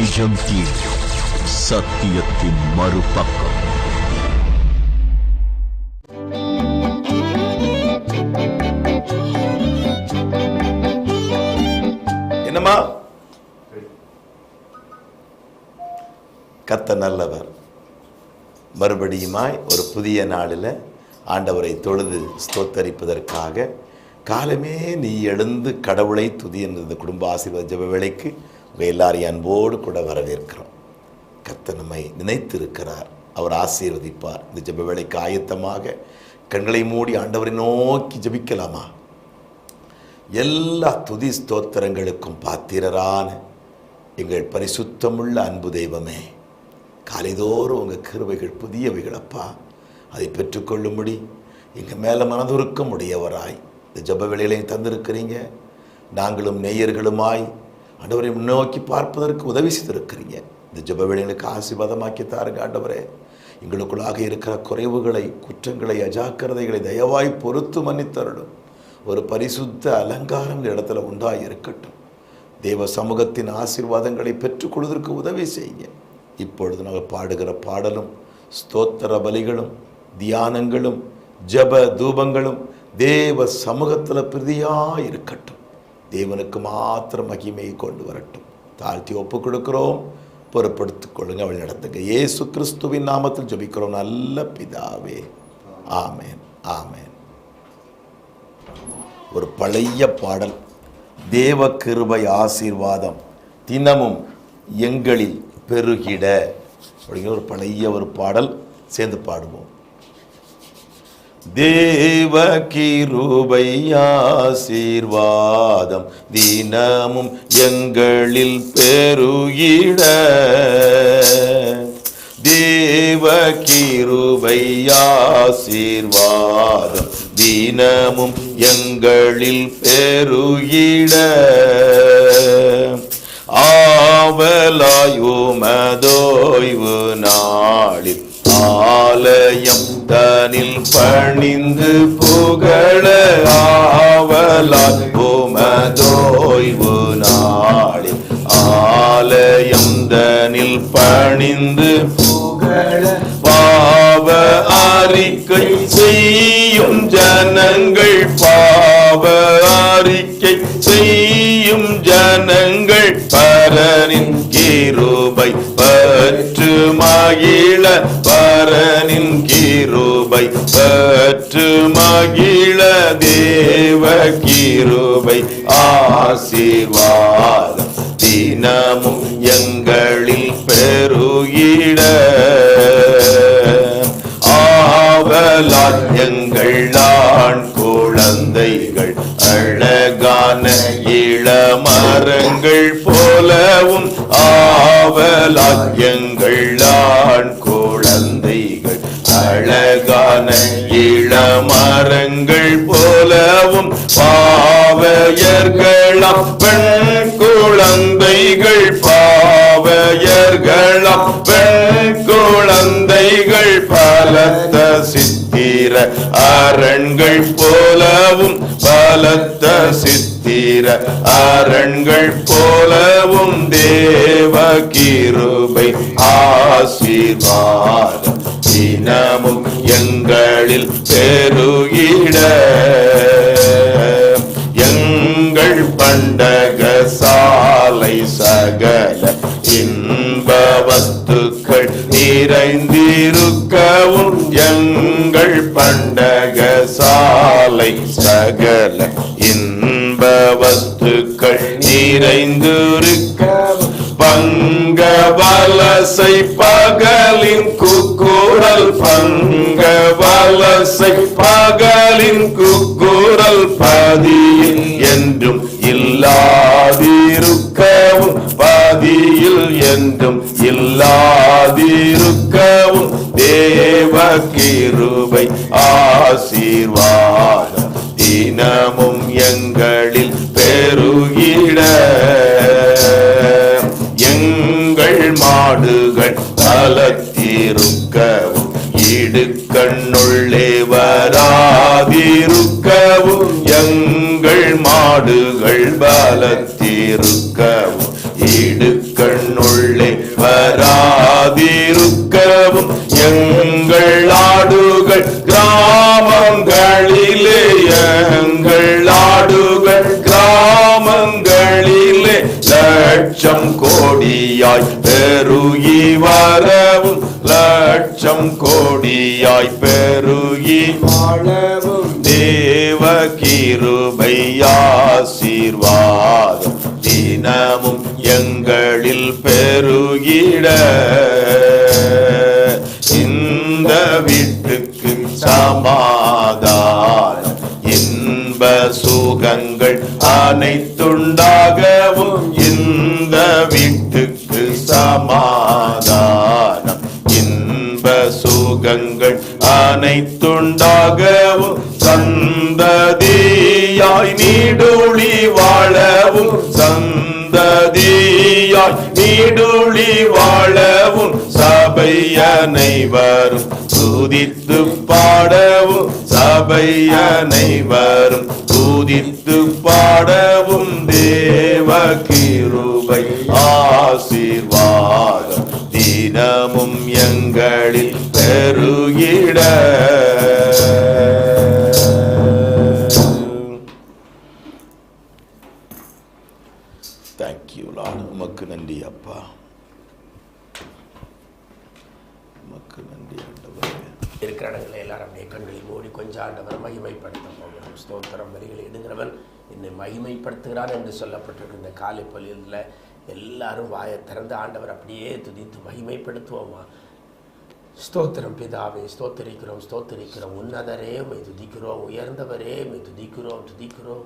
நிஜம் டிவி சத்தியத்தின் மறுபக்கம் என்னம்மா? கத்த நல்லவர். மறுபடியுமாய் ஒரு புதிய நாளில் ஆண்டவரை தொழுது ஸ்தோத்தரிப்பதற்காக காலமே நீ எழுந்து கடவுளை துதி என்ற குடும்ப ஆசீர்வாத ஜப வேலைக்கு உங்கள் எல்லாரையும் அன்போடு கூட வரவேற்கிறோம். கத்த நம்மை நினைத்திருக்கிறார். அவர் ஆசீர்வதிப்பார். இந்த ஜெப வேலைக்கு ஆயத்தமாக கண்களை மூடி ஆண்டவரை நோக்கி ஜெபிக்கலாமா? எல்லா துதி ஸ்தோத்திரங்களுக்கும் பாத்திரரான எங்கள் பரிசுத்தமுள்ள அன்பு தெய்வமே காலைதோறும் உங்கள் கிருபைகள் புதியவைகளப்பா அதை பெற்றுக்கொள்ளும்படி எங்கள் மேலே மனதுருக்கம் உடையவராய் இந்த ஜப வேளையிலையும் தந்திருக்கிறீங்க. நாங்களும் நேயர்களுமாய் ஆண்டவரை முன்னோக்கி பார்ப்பதற்கு உதவி செய்திருக்கிறீங்க. இந்த ஜப வேளைகளுக்கு ஆசீர்வாதமாக்கி தாருங்க ஆண்டவரே. எங்களுக்குள்ளாக இருக்கிற குறைவுகளை குற்றங்களை அஜாக்கிரதைகளை தயவாய் பொறுத்து மன்னித்தருளும். ஒரு பரிசுத்த அலங்காரம் இடத்துல உண்டாக இருக்கட்டும் தேவ சமூகத்தின் ஆசீர்வாதங்களை பெற்றுக்கொள்வதற்கு உதவி செய்யுங்க. இப்பொழுது நாங்கள் பாடுகிற பாடலும் ஸ்தோத்திர பலிகளும் தியானங்களும் ஜப தூபங்களும் தேவ சமூகத்தில் பிரதியாக இருக்கட்டும் தேவனுக்கு மாத்திரம் மகிமையை கொண்டு வரட்டும். தாழ்த்தி ஒப்பு கொடுக்கிறோம். பொறுப்படுத்திக் கொள்ளுங்க. அவள் நடத்துங்க. ஏசு கிறிஸ்துவின் நாமத்தில் ஜபிக்கிறோம். நல்ல பிதாவே. ஆமேன். ஆமேன். ஒரு பழைய பாடல். தேவ கிருபை ஆசீர்வாதம் தினமும் எங்களில் பெருகிட. அப்படிங்கிற ஒரு பழைய ஒரு பாடல். சேர்ந்து பாடுவோம். தேவ கிருபை ஆசீர்வாதம் தினமும் எங்களில் பெருகிட. தேவ கிருபை ஆசீர்வாதம் தினமும் எங்களில் பெருகிட. ஆவலாயுமதோய்வு நாளில் ஆலயம் தனில் பணிந்து புகழ ஆவலால் உமதோய்வு நாளில் ஆலயம் தனில் பணிந்து புகழ பாவ அறிக்கை செய்யும் ஜனங்கள் பாவ அறிக்கை செய்யும் ஜனங்கள் பரனின் கீரூபை பற்று மகிழ பரனின் கிருபை. பற்று மகிழ தேவ கிருபை. ஆசீர்வாதம் தினமும் எங்களில் பெருகிட. ஆவலால் எங்கள் ஆண் குழந்தைகள் அழகான இளமரங்கள் போலவும் ஆவலால் எங்கள் அழகான இளமரங்கள் போலவும் பாவையர்களாம் பெண் குழந்தைகள் பாவையர்களாம் பெண் குழந்தைகள் பலத்த சித்திர அரண்கள் போலவும் பலத்த சித்திர அரண்கள் போலவும் தேவ கிருபை ஆசீர்வாதம் தினமும் எங்களில் பெருகிட. எங்கள் பண்டக சா மாலை சகல இன்ப வஸ்துக்கள் நிறைந்திருக்கவும் எங்கள் பண்டக சாலை சகல இன்ப வஸ்துக்கள் நிறைந்திருக்கவும் பங்க வலசை பகலின் குக்குரல் பங்க வலசை பகலின் குக்குரல் பதியின் என்றும் இல்லாதிருக்கவும் என்றும் இல்லாதிருக்கவும் தேவ கிருபை ஆசீர்வாதம் தினமும் எங்களில் பெருகிட. எங்கள் மாடுகள் தளத்திருக்கவும் இடுக்கண்ணுள்ளே வராதிருக்கவும். எங்கள் மாடுகள் பலத்திருக்கவும் கண்ணுள்ளே வராதிருக்கவும் எங்கள் ஆடுகள் கிராமங்களிலே எங்கள் ஆடுகள் கிராமங்களிலே லட்சம் கோடியாய் பெருகி வரவும் லட்சம் கோடியாய் பெருகி வாழவும். தேவ கிருபையாசீர்வாதம் ஆசீர்வாதம் தினமும் எங்களில் பெருகிட. இந்த வீட்டுக்கு சமாதான இன்ப சுகங்கள் அனைத்துண்டாகவும் இந்த வீட்டுக்கு சமாதானம். இன்ப சுகங்கள் அனைத்துண்டாகவும் சந்த நீடுழி வாழவும் சபை அனைவரும். துதித்து பாடவும் சபை அனைவரும். துதித்து பாடவும் தேவ கிருபை ஆசீர்வாதம் தினமும் எங்களில் பெருகிட காலை பள்ளியில் எல்லாரும் வாயை திறந்து ஆண்டவர் அப்படியே துதித்து மகிமைப்படுத்துவோமா? ஸ்தோத்திரம் பிதாவே ஸ்தோத்தரிக்கிறோம் ஸ்தோத்தரிக்கிறோம். உன்னதரே உமை துதிக்கிறோம் உயர்ந்தவரே உமை துதிக்கிறோம் துதிக்கிறோம்.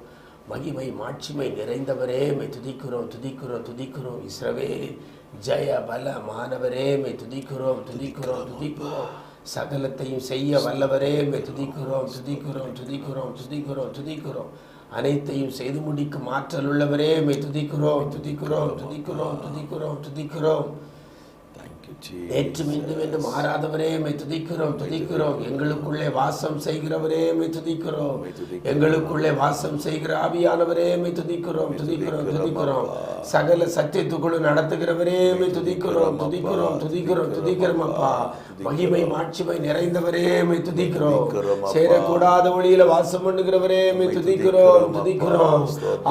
மகிமை மாட்சிமை நிறைந்தவரே மை துதிக்கிறோம் துதிக்கிறோம் துதிக்கிறோம். இஸ்ரவேலின் ஜெய பல மாணவரே மை துதிக்கிறோம் துதிக்கிறோம் துதிக்கிறோம். சகலத்தையும் செய்ய வல்லவரே மை துதிக்கிறோம் துதிக்கிறோம் துதிக்கிறோம் துதிக்கிறோம் துதிக்கிறோம். அனைத்தையும் செய்து முடிக்கும் ஆற்றல் உள்ளவரே. துதிக்கிறோம் துதிக்கிறோம் துதிக்கிறோம் துதிக்கிறோம் துதிக்கிறோம். நேற்றும் இன்றும் என்று மாறாதவரே மை துதிக்கிறோம் துதிக்கிறோம். எங்களுக்குள்ளே வாசம் செய்கிறவரே மை துதிக்கிறோம். எங்களுக்குள்ளே வாசம் செய்கிற ஆவியானவரே மை துதிக்கிறோம் துதிக்கிறோம் துதிக்கிறோம் சகல சத்தியத்துக்குள்ள நடத்துகிறவரே மை துதிக்கிறோம் துதிக்கிறோம் துதிக்கிறோம் துதிக்கிறோம் அப்பா. மகிமை மாட்சிமை நிறைந்தவரே மை துதிக்கிறோம். சேரக்கூடாத வழியில வாசம் பண்ணுகிறவரே மை துதிக்கிறோம் துதிக்கிறோம்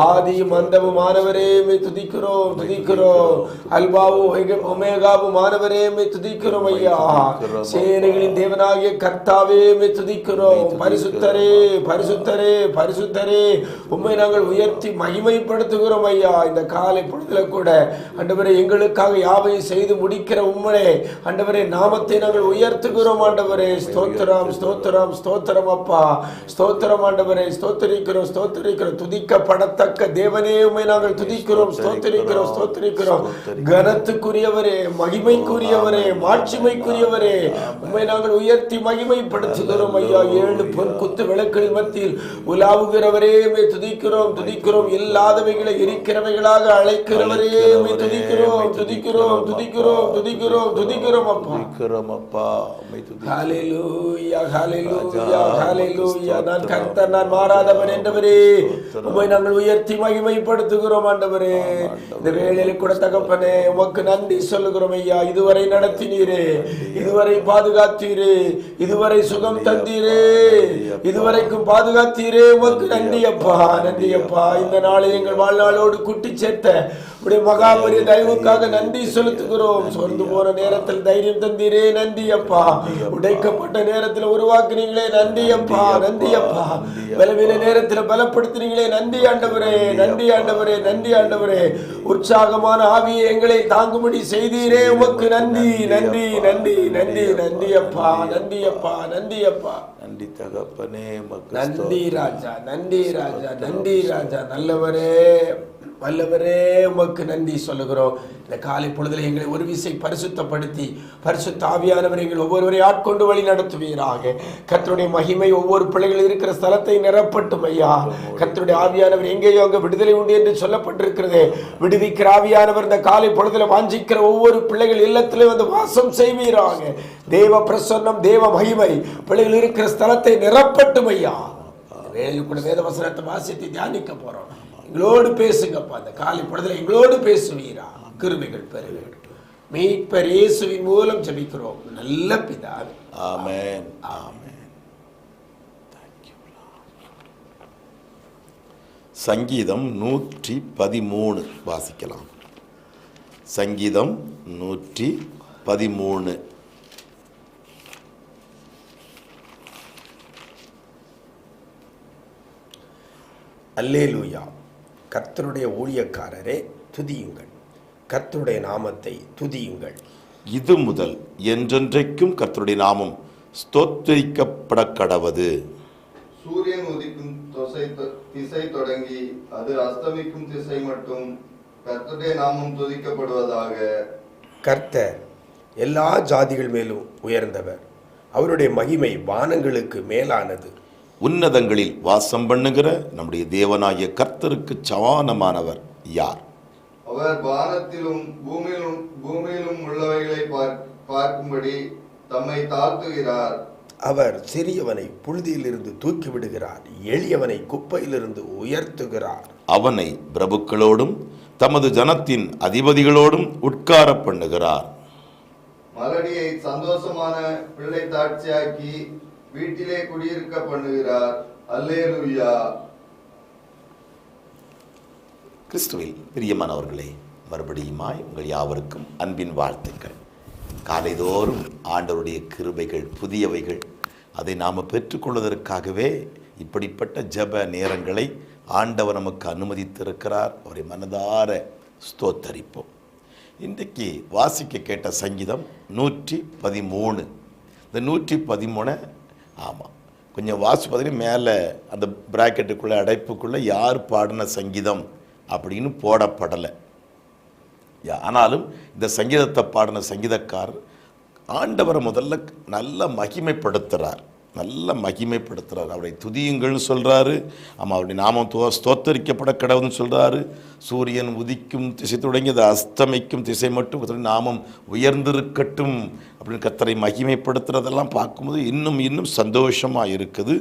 ஆதியும் அந்தமும் ஆனவரே மை துதிக்கிறோம். துதிக்கிறோம். அல்பாவும் ஒமேகாவும் ஆனவரே மை துதிக்கிறோம் ஐயா. சேனைகளின் தேவனாகிய கர்த்தாவே மை துதிக்கிறோம். பரிசுத்தரே பரிசுத்தரே பரிசுத்தரே. உண்மை நாங்கள் உயர்த்தி மகிமைப்படுத்துகிறோம் ஐயா. இந்த காலை பொழுதுல கூட ஆண்டவரே எங்களுக்காக யாவையும் செய்து முடிக்கிற உண்மையே ஆண்டவரே நாமத்தை நாங்கள் உயர்த்துகிறோம் ஆண்டவரே. ஸ்தோத்திரம் ஸ்தோத்திரம் ஸ்தோத்திரம் அப்பா. ஸ்தோத்திரம் ஆண்டவரே ஸ்தோத்திரிக்கிறோம் ஸ்தோத்திரிக்கிறோம். துதிக்கப்படத்தக்க தேவனே உண்மை நாங்கள் துதிக்கிறோம் ஸ்தோத்திரிக்கிறோம் ஸ்தோத்திரிக்கிறோம் கனத்துக்குரியவரே மகிமைக்குரியவரே மாட்சிமைக்குரியவரே உண்மை நாங்கள் உயர்த்தி மகிமைப்படுத்துகிறோம் ஐயா. ஏழு பொன் குத்து விளக்குகளின் மத்தியில் உலாவுகிறவரே துதிக்கிறோம் துதிக்கிறோம். இல்லாதவைகளை இருக்கிறவைகளாக அழைக்கிறவரே துதிக்கிறோம் துதிக்கிறோம் துதிக்கிறோம் துதிக்கிறோம் துதிக்கிறோம் அப்பா. துதிக்கிறோம் அப்பா ஹalleluya ஹalleluya ஹalleluya. நான் கர்த்தர் நான் மாறாதவன் என்றவரே உம்மை நாங்கள் உயர்த்தி மகிமைப்படுத்துகிறோம் ஆண்டவரே. இந்த வேளையில கூட தகப்பனே உமக்கு நன்றி சொல்லுகிறோம் ஐயா. இதுவரை நடத்தினீரே இதுவரை பாதுகாத்தீரே இதுவரை சுகம் தந்தீரே இதுவரைக்கும் பாதுகாத்தீரே. உமக்கு நன்றி அப்பா நன்றி அப்பா. இந்த நாளை எங்கள் வாழ்நாளோடு குட்டி சேர்த்த உடைய மகாபரிய தயவுக்காக நன்றி செலுத்துகிறோம். சொர்ந்து போன நேரத்தில் தைரியம் தந்தீரே நன்றி அப்பா. உடைக்கப்பட்ட நேரத்தில் உருவாக்குனீங்களே நன்றி அப்பா நன்றி அப்பா. பலவீன நேரத்தில் பலப்படுத்தினீங்களே நன்றி ஆண்டவரே நன்றி ஆண்டவரே நன்றி ஆண்டவரே. உற்சாகமான ஆவியை எங்களை தாங்கும்படி செய்தீரே. உமக்கு நன்றி நன்றி நன்றி நன்றி நன்றி அப்பா நன்றி அப்பா நன்றி அப்பா நன்றி தகப்பனே நன்றி ராஜா நன்றி ராஜா நன்றி ராஜா நல்லவரே வல்லவரே உமக்கு நன்றி சொல்லுகிறோம். இந்த காலை பொழுதில் எங்களை ஒரு விசை பரிசுத்தப்படுத்தி பரிசுத்த ஆவியானவர் எங்கள் ஒவ்வொருவரை ஆட்கொண்டு வழி நடத்துவீராக. கர்த்தருடைய மகிமை ஒவ்வொரு பிள்ளைகள் இருக்கிற ஸ்தலத்தை நிரப்பட்டும் ஐயா. கர்த்தருடைய ஆவியானவர் எங்கேயோ அங்க விடுதலை உண்டு என்று சொல்லப்பட்டிருக்கிறது. விடுவிக்கிற ஆவியானவர் இந்த காலை பொழுதுல வாஞ்சிக்கிற ஒவ்வொரு பிள்ளைகள் இல்லத்திலும் வந்து வாசம் செய்வீராக. தேவ பிரசன்னம் தேவ மகிமை பிள்ளைகள் இருக்கிற ஸ்தலத்தை நிரப்பட்டும் ஐயா. வேளையில் கூட வேத வசனத்தை வாசித்து தியானிக்க போறோம். எங்களோடு பேசுங்கப்பா. அந்த காலை பொழுதுல எங்களோடு பேசுவீரா? கிருபைகள் பெறுவீர்கள் மீட்பர் இயேசுவின் மூலம் ஜெபிக்கிறோம். நல்ல பிதாவே. ஆமென். ஆமென். சங்கீதம் நூற்றி பதிமூணு வாசிக்கலாம். சங்கீதம் நூற்றி பதிமூணு அல்லேலூயா. கர்த்தருடைய ஊழியக்காரரே துதியுங்கள். கர்த்தருடைய நாமத்தை துதியுங்கள். இது முதல் என்றென்றைக்கும் கர்த்தருடைய நாமம் ஸ்தோத்தரிக்கப்பட கடவது சூரியன் உதிக்கும் தொசை தொ- திசை தொடங்கி அது அஸ்தமிக்கும் திசை மட்டும் கர்த்தருடைய நாமம் துதிக்கப்படுவதாக. கர்த்தர் எல்லா ஜாதிகள் மேலும் உயர்ந்தவர். அவருடைய மகிமை வானங்களுக்கு மேலானது. உன்னதங்களில் வாசம் பண்ணுகிற நம்முடைய தேவனாகிய கர்த்தருக்கு சமானமானவர் யார்? அவர் வானத்திலும் பூமியிலும் பூமியிலும் உள்ளவைகளை பார்- பார்க்கும்படி தம்மை தாழ்த்துகிறார். அவர் சிறியவனை புழுதியிலிருந்து தூக்கி விடுகிறார் எளியவனை குப்பையிலிருந்து உயர்த்துகிறார். அவனை பிரபுக்களோடும் தமது ஜனத்தின் அதிபதிகளோடும் உட்கார பண்ணுகிறார். மலடியை சந்தோஷமான பிள்ளை தாட்சியாக்கி வீட்டிலே குடியிருக்க பண்ணுகிறார். அல்லேலுயா. கிறிஸ்துவில் பிரியமானவர்களே மறுபடியுமாய் உங்கள் யாவருக்கும் அன்பின் வாழ்த்துக்கள். காலைதோறும் ஆண்டவருடைய கிருபைகள் புதியவைகள் அதை நாம் பெற்றுக்கொள்வதற்காகவே இப்படிப்பட்ட ஜெப நேரங்களை ஆண்டவர் நமக்கு அனுமதித்திருக்கிறார். அவரை மனதார ஸ்தோத்தரிப்போம். இன்றைக்கு வாசிக்க கேட்ட சங்கீதம் நூற்றி பதிமூணு. இந்த நூற்றி பதிமூணை ஆமாம் கொஞ்சம் வாசி பார்த்தீங்கன்னா மேலே அந்த ப்ராக்கெட்டுக்குள்ளே அடைப்புக்குள்ளே யார் பாடின சங்கீதம் அப்படின்னு போடப்படலை. யா, ஆனாலும் இந்த சங்கீதத்தை பாடின சங்கீதக்காரர் ஆண்டவரை முதல்ல நல்ல மகிமைப்படுத்துகிறார் நல்ல மகிமைப்படுத்துகிறார் அவரை துதியுங்கள்னு சொல்கிறாரு ஆமாம் அவருடைய நாமம் தோ ஸ்தோத்தரிக்கப்பட கடவுள்னு சொல்கிறாரு சூரியன் உதிக்கும் திசை தொடங்கி அது அஸ்தமிக்கும் திசை மட்டும் நாமம் உயர்ந்திருக்கட்டும் அப்படின்னு கத்தரை மகிமைப்படுத்துறதெல்லாம் பார்க்கும்போது இன்னும் இன்னும் சந்தோஷமாக இருக்குது.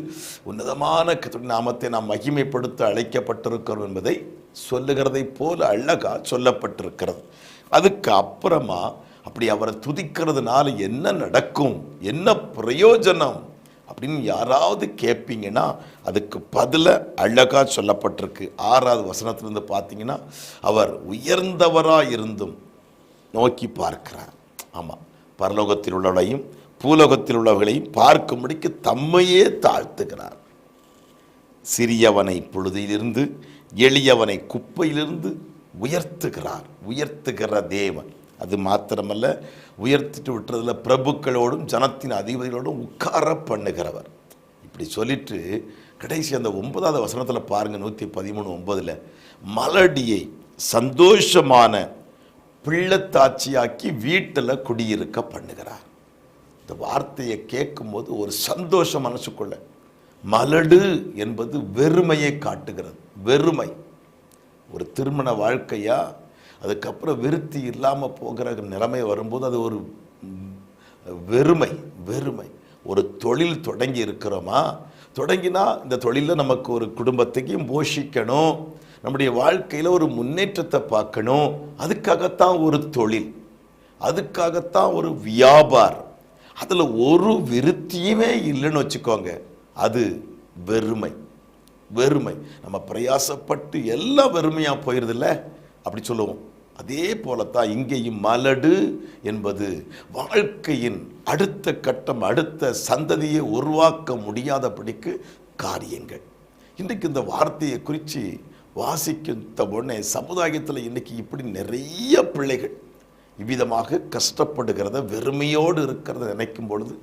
உன்னதமான கர்த்தருடைய நாமத்தை நாம் மகிமைப்படுத்த அழைக்கப்பட்டிருக்கிறோம் என்பதை சொல்லுகிறதை போல் அழகாக சொல்லப்பட்டிருக்கிறது. அதுக்கு அப்புறமா அப்படி அவரை துதிக்கிறதுனால என்ன நடக்கும்? என்ன பிரயோஜனம்? அப்படின்னு யாராவது கேட்பீங்கன்னா அதுக்கு பதில அழகாக சொல்லப்பட்டிருக்கு. ஆறாவது வசனத்திலிருந்து பார்த்தீங்கன்னா அவர் உயர்ந்தவராக இருந்தும் நோக்கி பார்க்கிறார். ஆமாம் பரலோகத்தில் உள்ளவளையும் பூலோகத்தில் உள்ளவர்களையும் பார்க்கும்படிக்கு தம்மையே தாழ்த்துகிறார். சிறியவனை பொழுதிலிருந்து எளியவனை குப்பையிலிருந்து உயர்த்துகிறார். உயர்த்துகிற தேவன். அது மாத்திரமல்ல உயர்த்திட்டு விட்டுறதுல பிரபுக்களோடும் ஜனத்தின் அதிபதிகளோடும் உட்கார பண்ணுகிறவர். இப்படி சொல்லிட்டு கடைசி அந்த ஒன்பதாவது வசனத்தில் பாருங்கள் நூற்றி பதிமூணு ஒன்பதில் மலடியை சந்தோஷமான பிள்ளத்தாட்சியாக்கி வீட்டில் குடியிருக்க பண்ணுகிறார். இந்த வார்த்தையை கேட்கும்போது ஒரு சந்தோஷம் மனசுக்குள்ள மலடு என்பது வெறுமையை காட்டுகிறது வெறுமை. ஒரு திருமண வாழ்க்கையாக அதுக்கப்புறம் விருத்தி இல்லாமல் போகிற நிலைமை வரும்போது அது ஒரு வெறுமை வெறுமை. ஒரு தொழில் தொடங்கி இருக்கிறோமா? தொடங்கினா இந்த தொழிலில் நமக்கு ஒரு குடும்பத்தையும் போஷிக்கணும். நம்முடைய வாழ்க்கையில் ஒரு முன்னேற்றத்தை பார்க்கணும். அதுக்காகத்தான் ஒரு தொழில். அதுக்காகத்தான் ஒரு வியாபாரம் அதில் ஒரு விருத்தியுமே இல்லைன்னு வச்சுக்கோங்க. அது வெறுமை. வெறுமை. நம்ம பிரயாசப்பட்டு எல்லாம் வெறுமையாக போயிடுதில்ல அப்படி சொல்லுவோம். அதே போலத்தான் இங்கேயும் மலடு என்பது வாழ்க்கையின் அடுத்த கட்டம் அடுத்த சந்ததியை உருவாக்க முடியாதபடிக்கு காரியங்கள். இன்றைக்கு இந்த வார்த்தையை குறித்து வாசிக்கின்ற உடனே சமுதாயத்தில் இன்றைக்கி இப்படி நிறைய பிள்ளைகள் இவ்விதமாக கஷ்டப்படுகிறத வெறுமையோடு இருக்கிறத நினைக்கும் பொழுது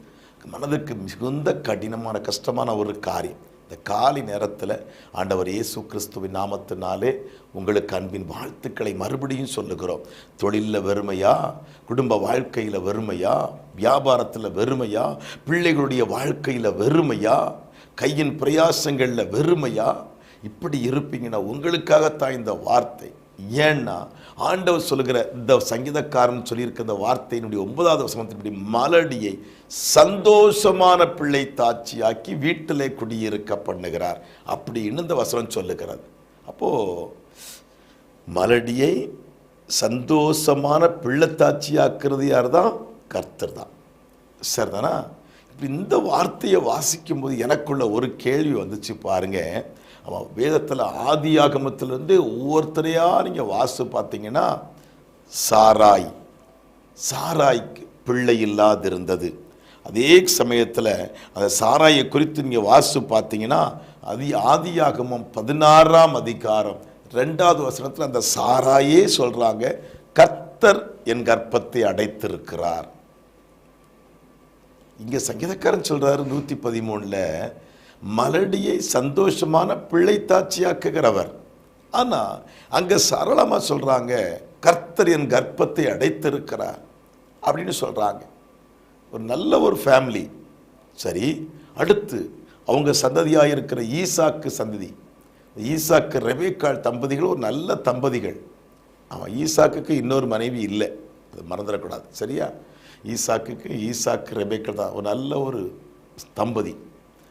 மனதுக்கு மிகுந்த கடினமான கஷ்டமான ஒரு காரியம். இந்த காலை நேரத்தில் ஆண்டவர் இயேசு கிறிஸ்துவின் நாமத்தினாலே உங்களுக்கு அன்பின் வாழ்த்துக்களை மறுபடியும் சொல்லுகிறோம். தொழிலில் வெறுமையா? குடும்ப வாழ்க்கையில் வெறுமையா? வியாபாரத்தில் வெறுமையா? பிள்ளைகளுடைய வாழ்க்கையில் வெறுமையா? கையின் பிரயாசங்களில் வெறுமையா? இப்படி இருப்பீங்கன்னா உங்களுக்காகத்தான் இந்த வார்த்தை. ஏன்னா ஆண்டவர் சொல்லுகிற இந்த சங்கீதக்காரன் சொல்லியிருக்க இந்த வார்த்தையினுடைய ஒன்பதாவது வசனத்தின்படி மலடியை சந்தோஷமான பிள்ளை தாட்சியாக்கி வீட்டிலே குடியிருக்க பண்ணுகிறார். அப்படின்னு இந்த வசனம் சொல்லுகிறது. அப்போ மலடியை சந்தோஷமான பிள்ளைத்தாட்சியாக்குறது யார் தான் கர்த்தர் தான். சரிதானா? இப்போ இந்த வார்த்தையை வாசிக்கும்போது எனக்குள்ள ஒரு கேள்வி வந்துச்சு பாருங்கள் அவன் வேதத்தில் ஆதி ஆகமத்திலேருந்து ஒவ்வொருத்தரையாக நீங்கள் வாசு பார்த்தீங்கன்னா சாராய். சாராய்க்கு பிள்ளை இல்லாதிருந்தது. அதே சமயத்தில் அந்த சாராயை குறித்து நீங்கள் வாசு பார்த்தீங்கன்னா அது ஆதியாகமம் பதினாறாம் அதிகாரம் ரெண்டாவது வசனத்தில் அந்த சாராயே சொல்கிறாங்க கர்த்தர் என் கர்ப்பத்தை அடைத்திருக்கிறார். இங்கே சங்கீதக்காரன் சொல்கிறாரு நூற்றி பதிமூணில் மலடியை சந்தோஷமான பிள்ளைத்தாட்சியாக்குகிறவர் ஆனால் அங்கே சரளமாக சொல்கிறாங்க கர்த்தர் என் கர்ப்பத்தை அடைத்திருக்கிறார் அப்படின்னு சொல்கிறாங்க ஒரு நல்ல ஒரு ஃபேமிலி சரி அடுத்து அவங்க சந்ததியாக இருக்கிற ஈசாக்கு சந்ததி. ஈசாக்கு ரெபேக்கால் தம்பதிகள் ஒரு நல்ல தம்பதிகள். அவன் ஈசாக்குக்கு இன்னொரு மனைவி இல்லை. அது மறந்துடக்கூடாது. சரியா? ஈசாக்குக்கு ஈசாக்கு ரெபேக்கள் தான். ஒரு நல்ல ஒரு தம்பதி.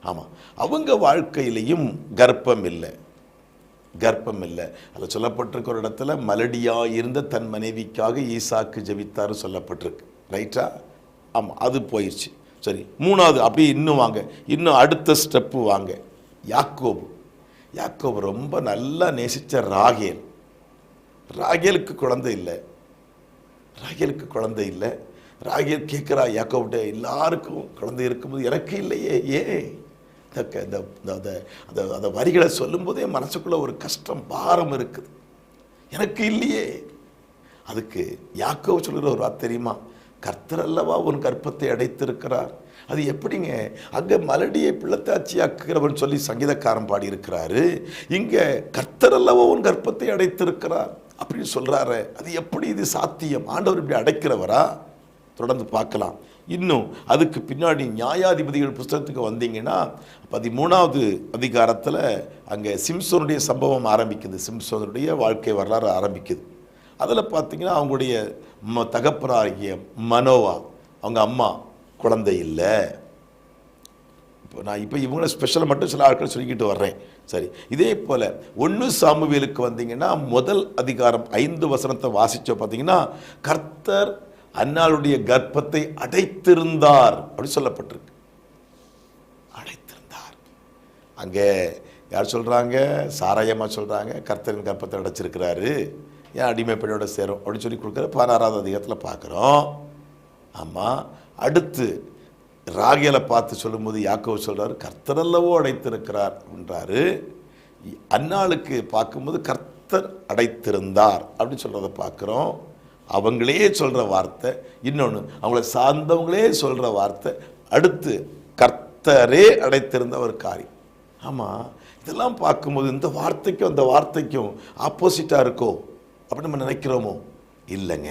ஆமாம் அவங்க வாழ்க்கையிலையும் கர்ப்பம் இல்லை கர்ப்பம் இல்லை அதில் சொல்லப்பட்டிருக்க ஒரு இடத்துல மலடியாக இருந்த தன் மனைவிக்காக ஈசாக்கு ஜெபித்தாரு சொல்லப்பட்டிருக்கு. ரைட்டா? ஆமாம் அது போயிடுச்சு சரி மூணாவது அப்படியே இன்னும் வாங்க. இன்னும் அடுத்த ஸ்டெப்பு வாங்க. யாக்கோபு. யாக்கோபு ரொம்ப நல்லா நேசித்த ராகேல். ராகேலுக்கு குழந்தை இல்லை. ராகேலுக்கு குழந்தை இல்லை. ராகேல் கேட்குறா யாக்கோபிட்ட எல்லாருக்கும் குழந்தை இருக்கும்போது எனக்கு இல்லையே ஏன்? இந்த இந்த அந்த அந்த அந்த வரிகளை சொல்லும்போதே மனசுக்குள்ளே ஒரு கஷ்டம் பாரம் இருக்குது. எனக்கு இல்லையே. அதுக்கு யாக்கோ சொல்கிற ஒரு வார்த்தை தெரியுமா? கர்த்தர் அல்லவா உன் கற்பத்தை அடைத்திருக்கிறார். அது எப்படிங்க? அங்கே மலடியை பிள்ளத்தாச்சியாக்குகிறவன் சொல்லி சங்கீதக்காரன் பாடியிருக்கிறாரு. இங்கே கர்த்தர் அல்லவா உன் கற்பத்தை அடைத்திருக்கிறார் அப்படின்னு சொல்கிறாரு அது எப்படி இது சாத்தியம்? ஆண்டவர் இப்படி அடைக்கிறவரா? தொடர்ந்து பார்க்கலாம். இன்னும் அதுக்கு பின்னாடி நியாயாதிபதிகள் புஸ்தகத்துக்கு வந்தீங்கன்னா பதிமூணாவது அதிகாரத்தில் அங்கே சிம்சோனுடைய சம்பவம் ஆரம்பிக்குது. சிம்சோனுடைய வாழ்க்கை வரலாறு ஆரம்பிக்குது. அதில் பார்த்தீங்கன்னா அவங்களுடைய ம தகப்பனாகிய மனோவா அவங்க அம்மா குழந்தை இல்லை. இப்போ நான் இப்போ இவங்கள ஸ்பெஷலாக மட்டும் சில ஆட்கள் சொல்லிக்கிட்டு வர்றேன். சரி இதே போல் ஒன்று சாமுவேலுக்கு வந்தீங்கன்னா முதல் அதிகாரம் ஐந்து வசனத்தை வாசித்தோம் பார்த்தீங்கன்னா கர்த்தர் அன்னாளுடைய கர்ப்பத்தை அடைத்திருந்தார். அப்படி சொல்லப்பட்டிருக்கு. அடைத்திருந்தார். அங்கே யார் சொல்கிறாங்க சாராயமாக சொல்கிறாங்க கர்த்தரின் கர்ப்பத்தை அடைச்சிருக்கிறாரு. ஏன் அடிமை பெண்ணோட சேரும்? அப்படின்னு சொல்லி கொடுக்குற பதினாறாவது அதிகத்தில் பார்க்குறோம். ஆமாம் அடுத்து ராகேலை பார்த்து சொல்லும்போது யாக்கோவு கர்த்தர் கர்த்தரல்லவோ அடைத்திருக்கிறார் என்றாரு. அன்னாளுக்கு பார்க்கும்போது கர்த்தர் அடைத்திருந்தார் அப்படின்னு சொல்கிறத பார்க்குறோம். அவங்களே சொல்கிற வார்த்தை இன்னொன்று அவங்கள சார்ந்தவங்களே சொல்கிற வார்த்தை அடுத்து கர்த்தரே அடைத்திருந்த ஒரு காரியம். ஆமாம் இதெல்லாம் பார்க்கும்போது இந்த வார்த்தைக்கும் அந்த வார்த்தைக்கும் ஆப்போசிட்டாக இருக்கோ அப்படின்னு நம்ம நினைக்கிறோமோ? இல்லைங்க.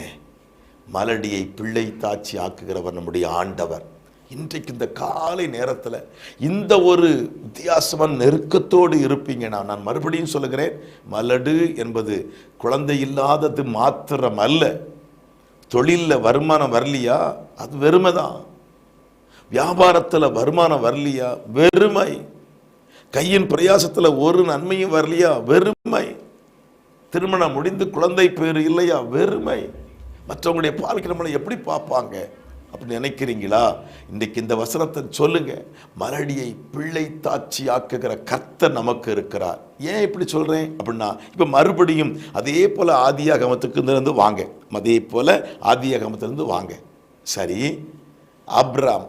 மலடியை பிள்ளை தாச்சி ஆக்குகிறவர் நம்முடைய ஆண்டவர். இன்றைக்கு இந்த காலை நேரத்தில் இந்த ஒரு வித்தியாசமான நெருக்கத்தோடு இருப்பீங்க நான் நான் மறுபடியும் சொல்லுகிறேன் மலடு என்பது குழந்தை இல்லாதது மாத்திரம் அல்ல தொழிலில் வருமானம் வரலையா? அது வெறுமை தான் வியாபாரத்தில் வருமானம் வரலையா? வெறுமை. கையின் பிரயாசத்தில் ஒரு நன்மையும் வரலையா? வெறுமை. திருமணம் முடிந்து குழந்தை பேர் இல்லையா? வெறுமை. மற்றவங்களுடைய வாழ்க்கை நம்மளை எப்படி பார்ப்பாங்க? அப்படின்னு நினைக்கிறீங்களா? இன்றைக்கு இந்த வசனத்தை சொல்லுங்க. மலடியை பிள்ளை தாட்சி ஆக்குகிற கர்த்தர் நமக்கு இருக்கிறார். ஏன் இப்படி சொல்கிறேன் அப்படின்னா இப்போ மறுபடியும் அதே போல் ஆதியாகமத்துக்கு இருந்து வாங்க. அதே போல் ஆதியாகமத்திலிருந்து வாங்க. சரி அப்ராம்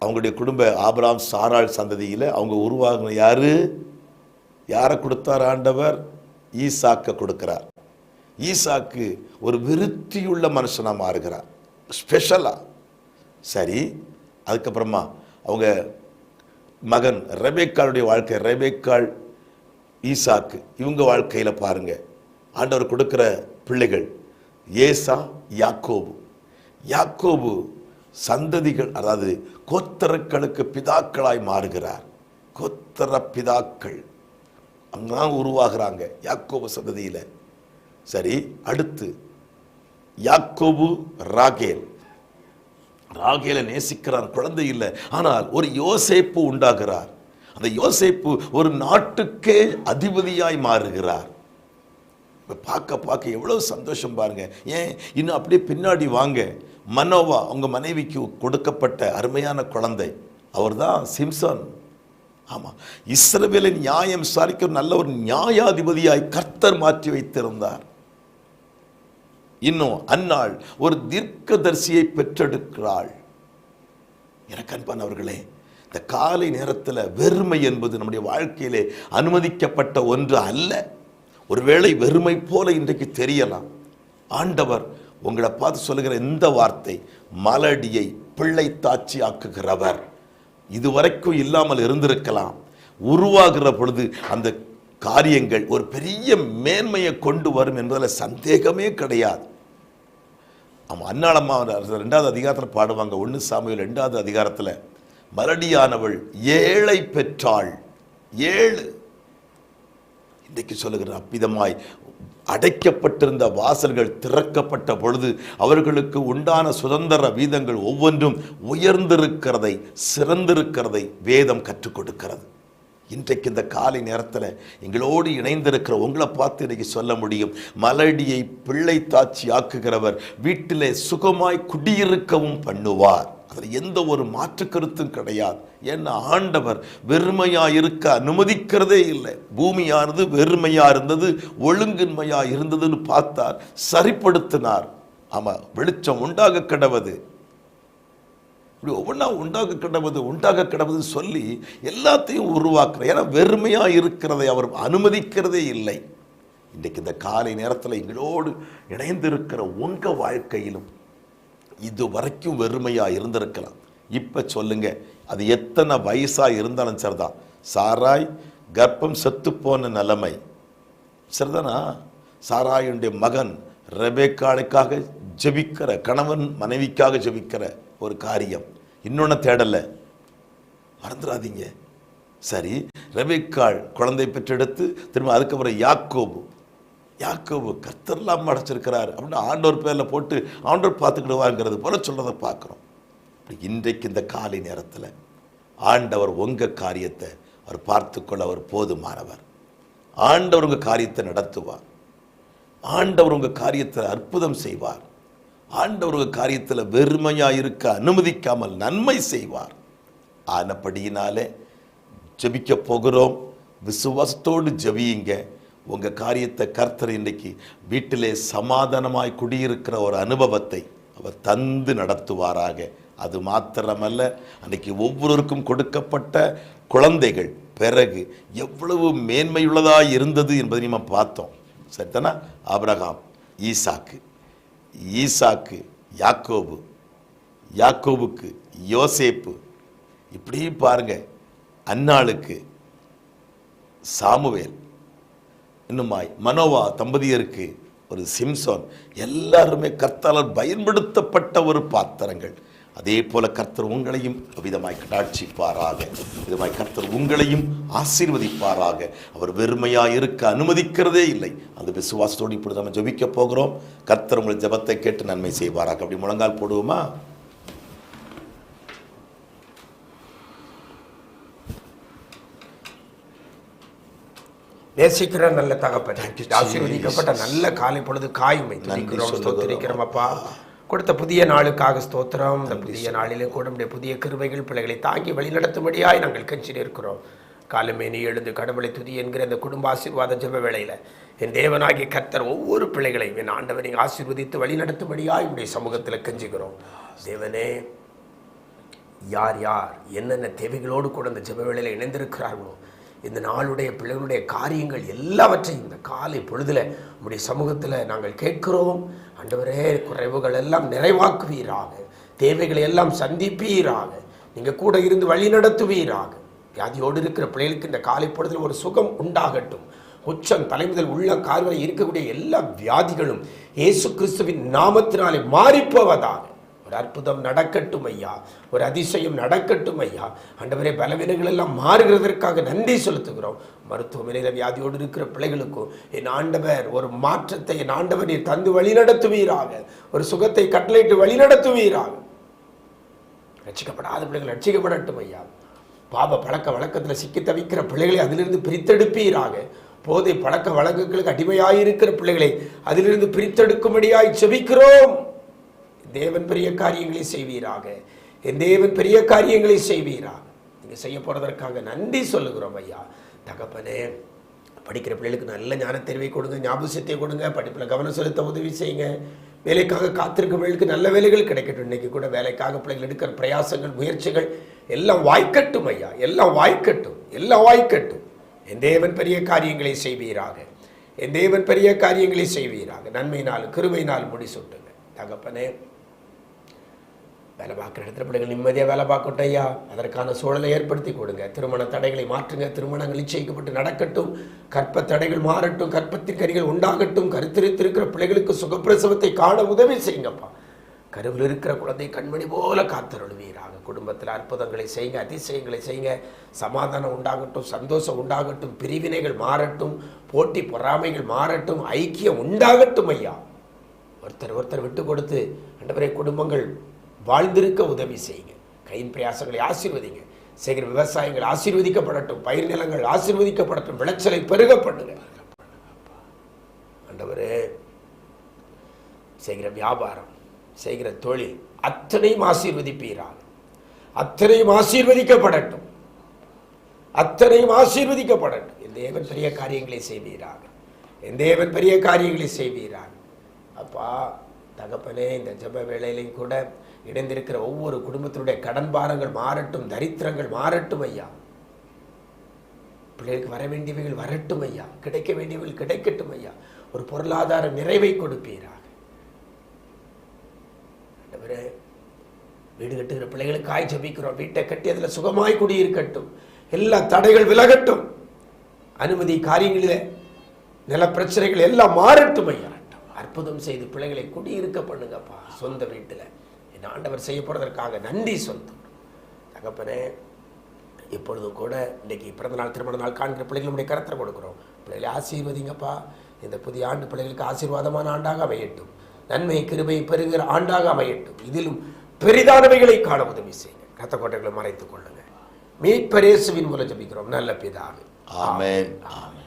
அவங்களுடைய குடும்ப ஆப்ராம் சாராள் சந்ததியில் அவங்க உருவாகின யார்? யாரை கொடுத்தார் ஆண்டவர்? ஈசாக்க கொடுக்கிறார். ஈசாக்கு ஒரு விருத்தியுள்ள மனுஷனாக மாறுகிறார். ஸ்பெஷலாக சரி அதுக்கப்புறமா அவங்க மகன் ரெபேக்காளுடைய வாழ்க்கை ரெபேக்காள் ஈசாக்கு இவங்க வாழ்க்கையில் பாருங்கள் ஆண்டவர் கொடுக்குற பிள்ளைகள் ஏசா யாக்கோபு. யாக்கோபு சந்ததிகள் அதாவது கோத்தரக்களுக்கு பிதாக்களாய் மாறுகிறார். கோத்தர பிதாக்கள் அங்கதான் உருவாகிறாங்க யாக்கோபு சந்ததியில். சரி அடுத்து யாக்கோபு ராகேல். ராகேலை நேசிக்கிறார் குழந்தை இல்லை. ஆனால் ஒரு யோசேப்பு உண்டாகிறார். அந்த யோசேப்பு ஒரு நாட்டுக்கே அதிபதியாய் மாறுகிறார். பார்க்க பார்க்க எவ்வளவு சந்தோஷம் பாருங்க. ஏன்? இன்னும் அப்படியே பின்னாடி வாங்க. மனோவா அவங்க மனைவிக்கு கொடுக்கப்பட்ட அருமையான குழந்தை. அவர் தான் சிம்சன். ஆமாம் இஸ்ரவேலின் நியாயம் விசாரிக்க ஒரு நல்ல ஒரு நியாயாதிபதியாய் கர்த்தர் மாற்றி வைத்திருந்தார். இன்னும் அன்னாள் ஒரு தீர்க்கதரிசியை பெற்றெடுக்கிறாள். எனக்கு அன்பானவர்களே இந்த காலை நேரத்தில் வெறுமை என்பது நம்முடைய வாழ்க்கையிலே அனுமதிக்கப்பட்ட ஒன்று அல்ல. ஒருவேளை வெறுமை போல இன்றைக்கு தெரியலாம். ஆண்டவர் உங்களை பார்த்து சொல்லுகிற இந்த வார்த்தை மலடியை பிள்ளை தாட்சி ஆக்குகிறவர் இதுவரைக்கும் இல்லாமல் இருந்திருக்கலாம். உருவாகிற பொழுது அந்த காரியங்கள் ஒரு பெரிய மேன்மையை கொண்டு வரும் என்பதில் சந்தேகமே கிடையாது. அவன் அன்னாளம்மா ரெண்டாவது அதிகாரத்தில் பாடுவாங்க. ஒன்று சாமியில் ரெண்டாவது அதிகாரத்தில் மலடியானவள் ஏழை பெற்றாள். ஏழு. இன்றைக்கு சொல்லுகிற அப்பிதமாய் அடைக்கப்பட்டிருந்த வாசல்கள் திறக்கப்பட்ட பொழுது அவர்களுக்கு உண்டான சுதந்திர வீதங்கள் ஒவ்வொன்றும் உயர்ந்திருக்கிறதை சிறந்திருக்கிறதை வேதம் கற்றுக் கொடுக்கிறது. இன்றைக்கு இந்த காலை நேரத்தில் எங்களோடு இணைந்திருக்கிற உங்களை பார்த்து இன்றைக்கி சொல்ல முடியும். மலடியை பிள்ளை தாட்சி ஆக்குகிறவர் வீட்டிலே சுகமாய் குடியிருக்கவும் பண்ணுவார். அதில் எந்த ஒரு மாற்று கருத்தும் கிடையாது. ஏன்னா ஆண்டவர் வெறுமையாக இருக்க அனுமதிக்கிறதே இல்லை. பூமியானது வெறுமையாக இருந்தது ஒழுங்கின்மையாக இருந்ததுன்னு பார்த்தார் சரிப்படுத்தினார். ஆமாம் வெளிச்சம் உண்டாக கிடவது. இப்படி ஒவ்வொன்றா உண்டாக கிடவது உண்டாக கிடவது சொல்லி எல்லாத்தையும் உருவாக்குற ஏன்னா வெறுமையாக இருக்கிறதை அவர் அனுமதிக்கிறதே இல்லை. இன்றைக்கு இந்த காலை நேரத்தில் எங்களோடு இணைந்திருக்கிற உங்க வாழ்க்கையிலும் இது வரைக்கும் வெறுமையாக இருந்திருக்கலாம். இப்போ சொல்லுங்க அது எத்தனை வயசாக இருந்தாலும் சரிதான் சாராய் கர்ப்பம் செத்துப்போன நிலைமை. சரிதானா? சாராயுடைய மகன் ரெபேக்காளுக்காக ஜெபிக்கிற கணவன் மனைவிக்காக ஜெபிக்கிற ஒரு காரியம். இன்னொன்று தேடலை. மறந்துடாதீங்க சரி ரெபேக்காள் குழந்தை பெற்றெடுத்து திரும்ப அதுக்கப்புறம் யாக்கோபு. யாக்கோபு கர்த்தர்லாம் அடைச்சிருக்கிறார் அப்படின்னு ஆண்டவர் பேரில் போட்டு ஆண்டவர் பார்த்துக்கிடுவாங்கிறது போல சொல்கிறத பார்க்குறோம். இன்றைக்கு இந்த காலை நேரத்தில் ஆண்டவர் உங்கள் காரியத்தை அவர் பார்த்துக்கொள்ள அவர் போதுமானவர். ஆண்டவர் உங்கள் காரியத்தை நடத்துவார். ஆண்டவர் உங்கள் காரியத்தை அற்புதம் செய்வார். ஆண்டவர் காரியத்தில் வெறுமையாக இருக்க அனுமதிக்காமல் நன்மை செய்வார். ஆனபடியினாலே ஜபிக்க போகிறோம். விசுவாசத்தோடு ஜெபியுங்க. உங்கள் காரியத்தை கர்த்தர் இன்றைக்கு வீட்டிலே சமாதானமாய் குடியிருக்கிற ஒரு அனுபவத்தை அவர் தந்து நடத்துவாராக. அது மாத்திரமல்ல அன்றைக்கி ஒவ்வொருவருக்கும் கொடுக்கப்பட்ட குழந்தைகள் பிறகு எவ்வளவு மேன்மையுள்ளதாக இருந்தது என்பதை நம்ம பார்த்தோம். சரிதானா? அப்ரகாம் ஈசாக்கு. ஈசாக்கு யாக்கோபு யாக்கோபுக்கு யோசேப்பு. இப்படி பாருங்க அன்னாளுக்கு சாமுவேல். இன்னுமாய் மனோவா தம்பதியருக்கு ஒரு சிம்சோன். எல்லாருமே கர்த்தாளர் பயன்படுத்தப்பட்ட ஒரு பாத்திரங்கள். அதே போல கர்த்தர் உங்களையும் விதமாய் கடாட்சிப்பாராக. விதமாய் கர்த்தர் உங்களையும் ஆசீர்வதிப்பாராக. அவர் வெறுமையா இருக்க அனுமதிக்கிறதே இல்லை. அந்த விசுவாசத்தோடு இப்படி நம்ம ஜெபிக்க போகிறோம். கர்த்தர் உங்கள் ஜெபத்தை கேட்டு நன்மை செய்வாராக. அப்படி முழங்கால் போடுவோமா? நேசிக்கிற நல்ல தகப்பன் ஆசீர்வதிக்கப்பட்ட நல்ல காலை பொழுது காயுமை. ஸ்தோத்திரிக்கிறோம் அப்பா. கொடுத்த புதிய நாளுக்காக ஸ்தோத்திரம். இந்த புதிய நாளிலே கூட நம்முடைய புதிய கிருபைகள் பிள்ளைகளை தாங்கி வழிநடத்தும்படியாய் நாங்கள் கெஞ்சி நிற்கிறோம் காலமே நீ எழுந்து கடவுளை துதி என்கிற இந்த குடும்ப ஆசீர்வாத ஜெப வேளையில் என் தேவனாகிய கர்த்தர் ஒவ்வொரு பிள்ளைகளையும் என் ஆண்டவனை ஆசீர்வதித்து வழிநடத்தும்படியாய் உடைய சமூகத்தில் கெஞ்சுகிறோம். தேவனே யார் யார் என்னென்ன தேவைகளோடு கூட இந்த ஜெப வேளையில் இணைந்திருக்கிறார்களோ இந்த நாளுடைய பிள்ளைகளுடைய காரியங்கள் எல்லாவற்றையும் இந்த காலை பொழுதில் உடைய சமூகத்தில் நாங்கள் கேட்கிறோம். ஆண்டவரே குறைவுகள் எல்லாம் நிறைவாக்குவீராக. தேவைகளை எல்லாம் சந்திப்பீராக. நீங்கள் கூட இருந்து வழி நடத்துவீராக. வியாதியோடு இருக்கிற பிள்ளைகளுக்கு இந்த காலை பொழுதில் ஒரு சுகம் உண்டாகட்டும். உச்சம் தலைமுதல் உள்ள கால்வரை இருக்கக்கூடிய எல்லா வியாதிகளும் இயேசு கிறிஸ்துவின் நாமத்தினாலே மாறிப்போவதாக. ஒரு அற்புதம் நடக்கட்டும் ஐயா. ஒரு அதிசயம் நடக்கட்டும் ஐயா. ஆண்டவரே பலவீனங்கள் எல்லாம் மாறுகிறதற்காக நன்றி செலுத்துகிறோம். மருத்துவமனையில் வியாதியோடு இருக்கிற பிள்ளைகளுக்கும் என் ஆண்டவர் ஒரு மாற்றத்தை என் ஆண்டவர் நீர் தந்து வழிநடத்துவீராக ஒரு சுகத்தை கட்டளையிட்டு வழிநடத்துவீராக ரட்சிக்கப்படாத பிள்ளைகள் ரட்சிக்கப்படட்டும் ஐயா. பாப பழக்க வழக்கத்தில் சிக்கி தவிக்கிற பிள்ளைகளை அதிலிருந்து பிரித்தெடுப்பீராக. போதை பழக்க வழக்கங்களுக்கு அடிமையாயிருக்கிற பிள்ளைகளை அதிலிருந்து பிரித்தெடுக்கும்படியாய் செபிக்கிறோம். தேவன் பெரிய காரியங்களை செய்வீராக. என் தேவன் பெரிய காரியங்களை செய்வீராக நீங்கள் செய்ய போகிறதற்காக நன்றி சொல்லுகிறோம் ஐயா. தகப்பனே படிக்கிற பிள்ளைகளுக்கு நல்ல ஞானத்தெரிவை கொடுங்க ஞாபகத்தை கொடுங்க படிப்பில் கவனம் செலுத்த உதவி செய்யுங்க. வேலைக்காக காத்திருக்கும் பிள்ளைகளுக்கு நல்ல வேலைகள் கிடைக்கட்டும். இன்றைக்கி கூட வேலைக்காக பிள்ளைகள் எடுக்கிற பிரயாசங்கள் முயற்சிகள் எல்லாம் வாய்க்கட்டும் ஐயா. எல்லாம் வாய்க்கட்டும். எல்லாம் வாய்க்கட்டும். என் தேவன் பெரிய காரியங்களை செய்வீராக. என் தேவன் பெரிய காரியங்களை செய்வீராக. நன்மையினால் கிருமையினால் முடிசூட்டுங்க. தகப்பனே வேலை பார்க்குற இடத்துல பிள்ளைகள் நிம்மதியாக வேலை பார்க்கட்டும் ஐயா. அதற்கான சூழலை ஏற்படுத்தி கொடுங்க. திருமண தடைகளை மாற்றுங்க. திருமணங்கள் நிச்சயிக்கப்பட்டு நடக்கட்டும். கற்ப தடைகள் மாறட்டும். கற்பத்திற்கரிகள் உண்டாகட்டும். கருத்திருத்திருக்கிற பிள்ளைகளுக்கு சுகப்பிரசவத்தை காண உதவி செய்யுங்கப்பா. கருவில் இருக்கிற குழந்தை கண்மணி போல காத்தருள்வீராக. குடும்பத்தில் அற்புதங்களை செய்யுங்க அதிசயங்களை செய்யுங்க. சமாதானம் உண்டாகட்டும் சந்தோஷம் உண்டாகட்டும் பிரிவினைகள் மாறட்டும் போட்டி பொறாமைகள் மாறட்டும் ஐக்கியம் உண்டாகட்டும் ஐயா. ஒருத்தர் ஒருத்தர் விட்டு கொடுத்து பேரை குடும்பங்கள் வாழ்ந்திருக்க உதவி செய்யுங்க. கையின் பிரயாசங்களை ஆசீர்வதிங்க. செய்கிற விவசாயங்கள் ஆசீர்வதிக்கப்படட்டும். பயிர் நிலங்கள் ஆசீர்வதிக்கப்படட்டும். விளைச்சலை பெருக பண்ணுங்க. செய்கிற வியாபாரம் செய்கிற தொழில் அத்தனையும் ஆசீர்வதிப்பீராக. அத்தனையும் ஆசீர்வதிக்கப்படட்டும். அத்தனையும் ஆசீர்வதிக்கப்படட்டும். என் தேவன் பெரிய காரியங்களை செய்வீராக. என் தேவன் பெரிய காரியங்களை செய்வீராக. அப்பா தகப்பனே இந்த ஜப வேளையிலையும் கூட இணைந்திருக்கிற ஒவ்வொரு குடும்பத்தினுடைய கடன் பாரங்கள் மாறட்டும் தரித்திரங்கள் மாறட்டும் ஐயா. பிள்ளைகளுக்கு வர வேண்டியவைகள் வரட்டும் ஐயா. கிடைக்க வேண்டியவைகள் கிடைக்கட்டும் ஐயா. ஒரு பொருளாதார நிறைவை கொடுப்பீராக. வீடு கட்டுகிற பிள்ளைகளுக்காய் ஜபிக்கிறோம். வீட்டை கட்டி அதில் சுகமாய் குடியிருக்கட்டும். எல்லா தடைகள் விலகட்டும். அனுமதி காரியங்களில் நில பிரச்சனைகள் எல்லாம் மாறட்டும் ஐயா. அற்புதம் செய்து பிள்ளைகளை குடியிருக்க பண்ணுங்கப்பா. சொந்த வீட்டில். என் ஆண்டவர் செய்ய போறதற்காக நன்றி சொல்றோம் தகப்பனே இப்பொழுதும் கூட இன்னைக்கு பிறந்த நாள் திருமண நாள் காண்கிற பிள்ளைகளுடைய கரத்தை கொடுக்குறோம். பிள்ளைகளை ஆசீர்வதிங்கப்பா. இந்த புதிய ஆண்டு பிள்ளைகளுக்கு ஆசீர்வாதமான ஆண்டாக அமையட்டும். நன்மை கிருபை பெறுகிற ஆண்டாக அமையட்டும். இதிலும் பெரிதானவைகளை காண உதவி செய்யுங்க. ரத்த கோட்டைகளை மறைத்துக் கொள்ளுங்க. மீட்பரேசுவின் மூலம் ஜபிக்கிறோம். நல்ல பிதாவே. ஆமென். ஆமென்.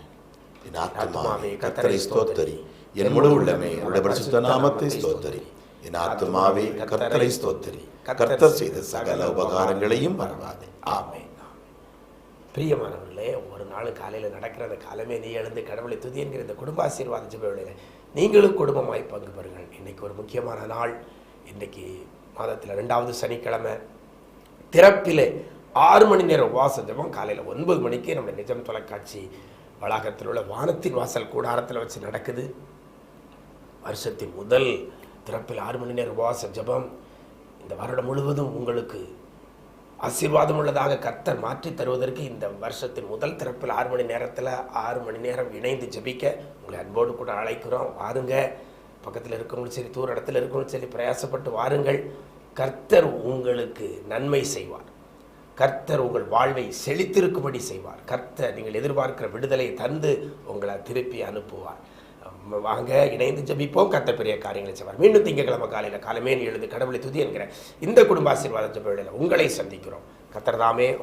என் ஸ்தோத்தரி. என் முழு உள்ளமே. அவருடைய பரிசுத்த நாமத்தை ஸ்தோத்தரி. என் ஆத்மாவே கர்த்தரை ஸ்தோத்திரி. கர்த்தர் செய்த சகல உபகாரங்களையும் மறவாதே. ஆமே பிரியமானவர்களே ஒரு நாள் காலையில் நடக்கிற அந்த காலமே நீ எழுந்து கடவுளை துதி என்கிற இந்த குடும்ப ஆசீர்வாத ஜெப நீங்களும் குடும்பமாய் பங்கு பெறுங்கள். இன்றைக்கு ஒரு முக்கியமான நாள். இன்றைக்கு மாதத்தில் ரெண்டாவது சனிக்கிழமை. திறப்பிலே ஆறு மணி நேரம் உபவாச ஜெபம் காலையில் ஒன்பது மணிக்கு நம்ம நிஜம் தொலைக்காட்சி வளாகத்தில் உள்ள வானத்தின் வாசல் கூடாரத்தில் வச்சு நடக்குது. வருஷத்தின் முதல் திறப்பில் ஆறு மணி நேரம் உபவாச ஜெபம். இந்த வருடம் முழுவதும் உங்களுக்கு ஆசீர்வாதம் உள்ளதாக கர்த்தர் மாற்றி தருவதற்கு இந்த வருஷத்தின் முதல் திறப்பில் ஆறு மணி நேரத்தில் ஆறு மணி நேரம் இணைந்து ஜெபிக்க உங்களை அன்போடு கூட அழைக்கிறோம். வாருங்க. பக்கத்தில் இருக்கவங்களும் சரி தூர இடத்துல இருக்கவங்களும் சரி பிரயாசப்பட்டு வாருங்கள். கர்த்தர் உங்களுக்கு நன்மை செய்வார். கர்த்தர் உங்கள் வாழ்வை செழித்திருக்கும்படி செய்வார். கர்த்தர் நீங்கள் எதிர்பார்க்கிற விடுதலை தந்து உங்களை திருப்பி அனுப்புவார். வாங்க இணைந்து ஜெபிப்போம். கத்த பெரிய காரியங்களை செய்வார். மீண்டும் திங்கக்கிழமை காலையில் காலமே எழுந்து கடவுளை துதி என்கிற இந்த குடும்ப ஆசீர்வாத ஜப உங்களை சந்திக்கிறோம். கர்த்தர் தாமே